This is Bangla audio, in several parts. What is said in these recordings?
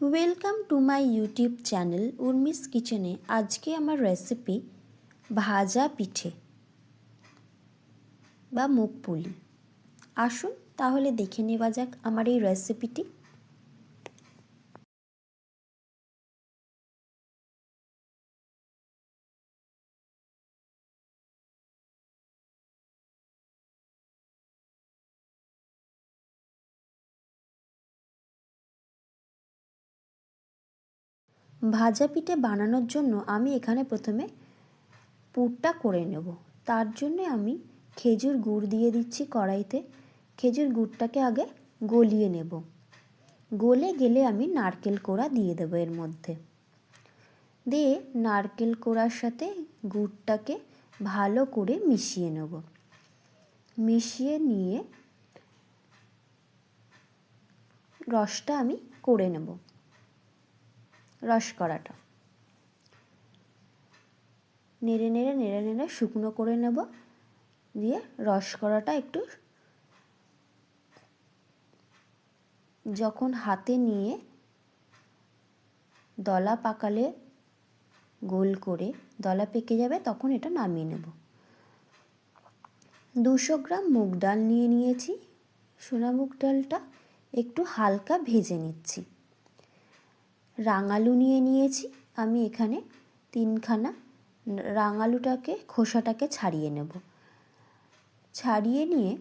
Welcome to my YouTube channel Urmi's কিচেনে আজকে আমার রেসিপি ভাজা পিঠে বা মুখ পুলি। আসুন তাহলে দেখে নেওয়া যাক আমার এই রেসিপিটি ভাজা পিঠে বানানোর জন্য আমি এখানে প্রথমে পুরটা করে নেব। তার জন্য আমি খেজুর গুড় দিয়ে দিচ্ছি কড়াইতে। খেজুর গুড়টাকে আগে গলিয়ে নেব। গলে গেলে আমি নারকেল কোড়া দিয়ে দেবো এর মধ্যে। দিয়ে নারকেল কোড়ার সাথে গুড়টাকে ভালো করে মিশিয়ে নেব। মিশিয়ে নিয়ে রসটা আমি করে নেব। রস করাটা। নেড়ে নেড়ে নেড়ে নেড়ে শুকনো করে নেব। দিয়ে রস করাটা একটু যখন হাতে নিয়ে দলা পাকালে গোল করে দলা পেকে যাবে তখন এটা নামিয়ে নেব। দুশো গ্রাম মুগ ডাল নিয়ে নিয়েছি। সোনা মুগ ডালটা একটু হালকা ভেজে নিচ্ছি। রাঙালু নিয়ে নিয়েছি। আমি এখানে তিনখানা রাঙালুটাকে, খোসাটাকে ছাড়িয়ে নেব। ছাড়িয়ে নিয়ে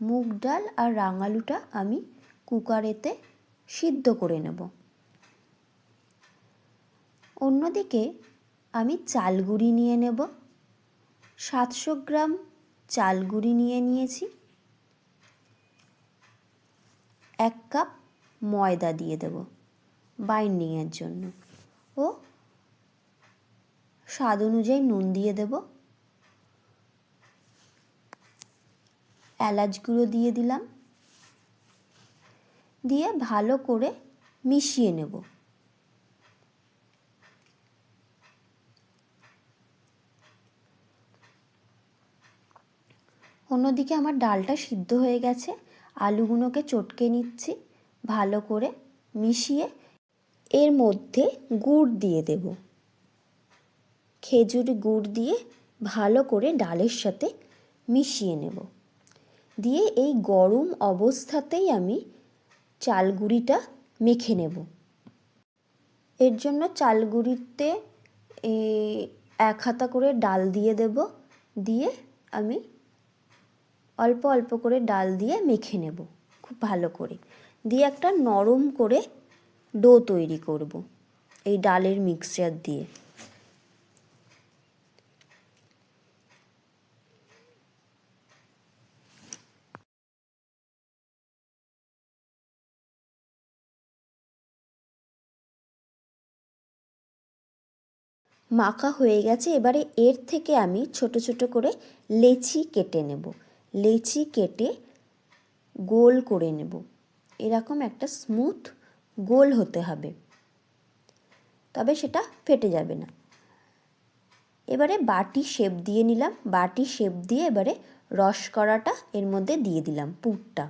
মুগ ডাল আর রাঙালুটা আমি কুকারেতে সিদ্ধ করে নেব। অন্যদিকে আমি চালগুড়ি নিয়ে নেব। সাতশো গ্রাম চালগুড়ি নিয়ে নিয়েছি। এক কাপ ময়দা দিয়ে দেবো। বাইন্ডিংয়ের জন্য। ও? স্বাদ অনুযায়ী নুন দিয়ে দেব। এলাচ গুঁড়ো দিয়ে দিলাম। দিয়ে ভালো করে মিশিয়ে নেব। অন্যদিকে আমার ডালটা সিদ্ধ হয়ে গেছে। আলুগুলোকে চটকে নিচ্ছি। ভালো করে মিশিয়ে এর মধ্যে গুড় দিয়ে দেব। খেজুর গুড় দিয়ে ভালো করে ডালের সাথে মিশিয়ে নেব। দিয়ে এই গরম অবস্থাতেই আমি চালগুড়িটা মেখে নেব। এর জন্য চালগুড়িতে এক হাতা করে ডাল দিয়ে দেব। দিয়ে আমি অল্প অল্প করে ডাল দিয়ে মেখে নেব খুব ভালো করে। দিয়ে একটা নরম করে ডো তৈরি করব, এই ডালের মিক্সচার দিয়ে। মাখা হয়ে গেছে, এবারে এর থেকে আমি ছোট ছোট করে লেচি কেটে নেব। লেচি কেটে গোল করে নেব। এরকম একটা স্মুথ গোল হতে হবে। তবে সেটা ফেটে যাবে না। এবারে বাটি শেপ দিয়ে নিলাম। বাটি শেপ দিয়ে এবারে রস করাটা এর মধ্যে দিয়ে দিলাম পুরটা।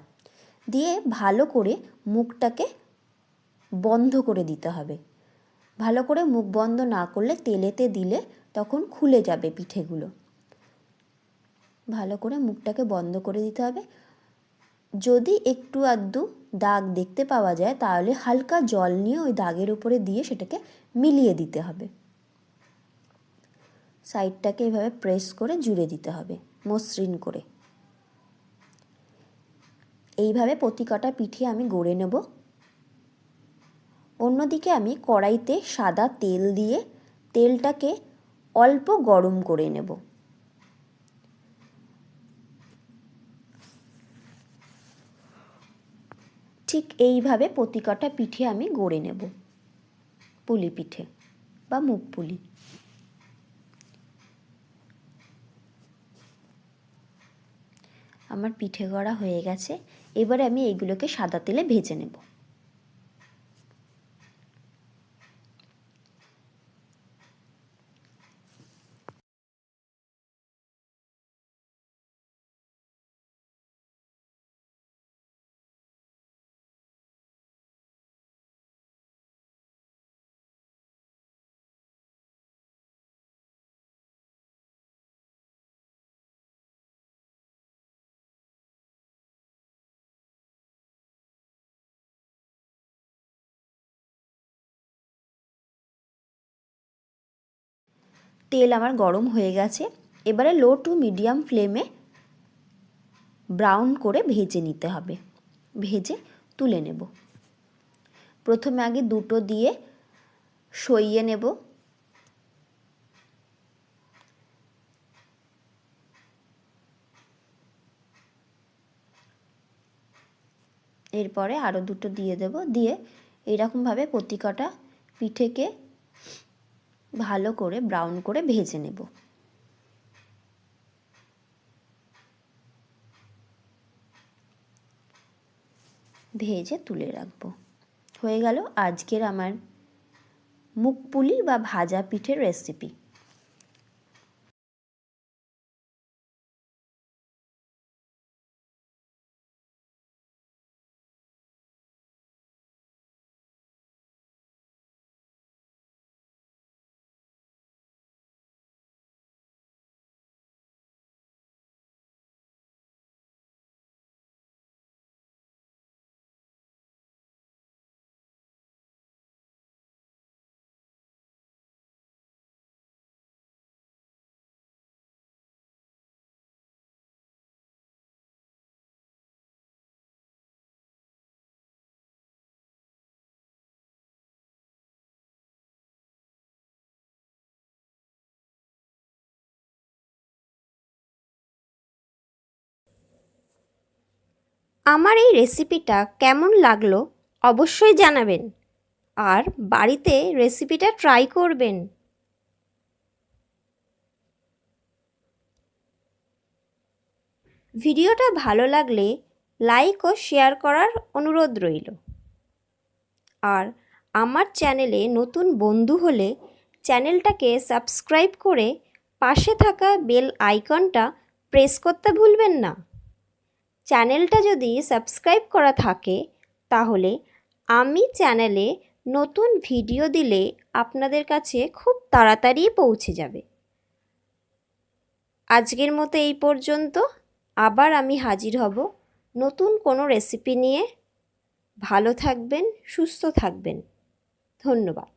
দিয়ে ভালো করে মুখটাকে বন্ধ করে দিতে হবে। ভালো করে মুখ বন্ধ না করলে তেলেতে দিলে তখন খুলে যাবে পিঠেগুলো। ভালো করে মুখটাকে বন্ধ করে দিতে হবে। যদি একটু আধটু দাগ দেখতে পাওয়া যায়, তাহলে হালকা জল নিয়ে ওই দাগের উপরে দিয়ে সেটাকে মিলিয়ে দিতে হবে। সাইডটাকে এভাবে প্রেস করে জুড়ে দিতে হবে, মসৃণ করে। এইভাবে প্রতি কটা পিঠে আমি গড়ে নেব। অন্যদিকে আমি কড়াইতে সাদা তেল দিয়ে তেলটাকে অল্প গরম করে নেব। ঠিক এইভাবে প্রতি কটা পিঠে আমি গড়ে নেব। পুলি পিঠে বা মুখ পুলি। আমার পিঠে গড়া হয়ে গেছে। এবারে আমি এইগুলোকে সাদা তেলে ভেজে নেব। তেল আমার গরম হয়ে গেছে। এবারে লো টু মিডিয়াম ফ্লেমে ব্রাউন করে ভেজে নিতে হবে। ভেজে তুলে নেব। প্রথমে আগে দুটো দিয়ে সইয়ে নেব। এরপরে আরও দুটো দিয়ে দেব। দিয়ে এইরকমভাবে প্রতিকটা পিঠেকে ভালো করে ব্রাউন করে ভেজে নেব। ভেজে তুলে রাখব। হয়ে গেল আজকের আমার মুখ পুলি বা ভাজা পিঠের রেসিপি আমার এই রেসিপিটা কেমন লাগল অবশ্যই জানাবেন। আর বাড়িতে রেসিপিটা ট্রাই করবেন। ভিডিওটা ভালো লাগলে লাইক ও শেয়ার করার অনুরোধ রইল। আর আমার চ্যানেলে নতুন বন্ধু হলে চ্যানেলটাকে সাবস্ক্রাইব করে পাশে থাকা বেল আইকনটা প্রেস করতে ভুলবেন না। চ্যানেলটা যদি সাবস্ক্রাইব করা থাকে, তাহলে আমি চ্যানেলে নতুন ভিডিও দিলে আপনাদের কাছে খুব তাড়াতাড়ি পৌঁছে যাবে। আজকের মতো এই পর্যন্ত। আবার আমি হাজির হব নতুন কোনো রেসিপি নিয়ে। ভালো থাকবেন, সুস্থ থাকবেন। ধন্যবাদ।